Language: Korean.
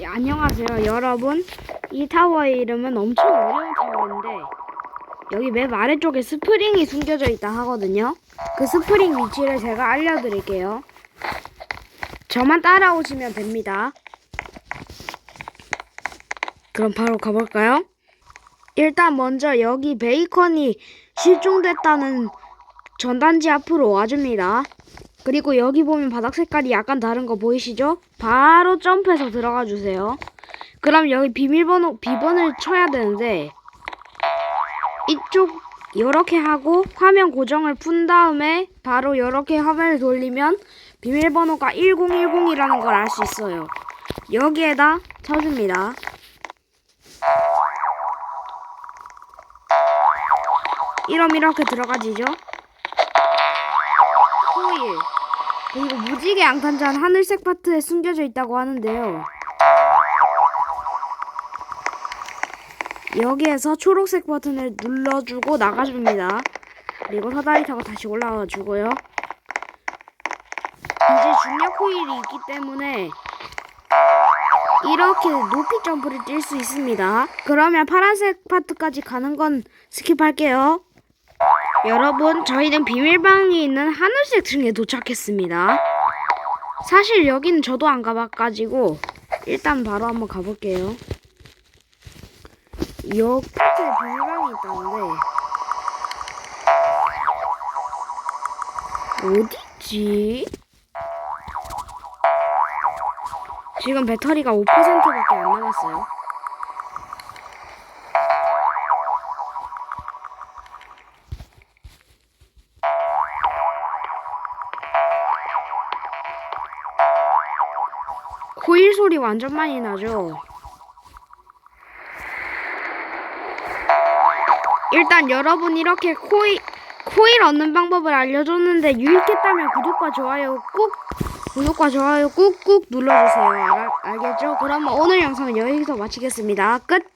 예, 안녕하세요 여러분. 이 타워의 이름은 엄청 어려운 타워인데 여기 맨 아래쪽에 스프링이 숨겨져 있다 하거든요. 그 스프링 위치를 제가 알려드릴게요. 저만 따라오시면 됩니다. 그럼 바로 가볼까요? 일단 먼저 여기 베이컨이 실종됐다는 전단지 앞으로 와줍니다 그리고 여기 보면 바닥 색깔이 약간 다른 거 보이시죠? 바로 점프해서 들어가 주세요. 그럼 여기 비밀번호 비번을 쳐야 되는데 이쪽 이렇게 하고 화면 고정을 푼 다음에 바로 이렇게 화면을 돌리면 비밀번호가 1010이라는 걸 알 수 있어요. 여기에다 쳐줍니다. 이럼 이렇게 들어가지죠? 코일 그리고 무지개 양탄자는 하늘색 파트에 숨겨져 있다고 하는데요. 여기에서 초록색 버튼을 눌러주고 나가줍니다. 그리고 사다리 타고 다시 올라와 주고요. 이제 중력 코일이 있기 때문에 이렇게 높이 점프를 뛸 수 있습니다. 그러면 파란색 파트까지 가는 건 스킵할게요. 여러분, 저희는 비밀방이 있는 하늘색 층에 도착했습니다. 사실 여기는 저도 안 가봐가지고 일단 바로 한번 가볼게요. 여 끝에 비밀방이 있다는데 어디지? 지금 배터리가 5%밖에 안 남았어요. 코일 소리 완전 많이 나죠? 일단 여러분 이렇게 코일, 코일 얻는 방법을 알려줬는데 유익했다면 구독과 좋아요 꾹 구독과 좋아요 꾹꾹 눌러주세요. 알, 알겠죠? 그럼 오늘 영상은 여기서 마치겠습니다. 끝!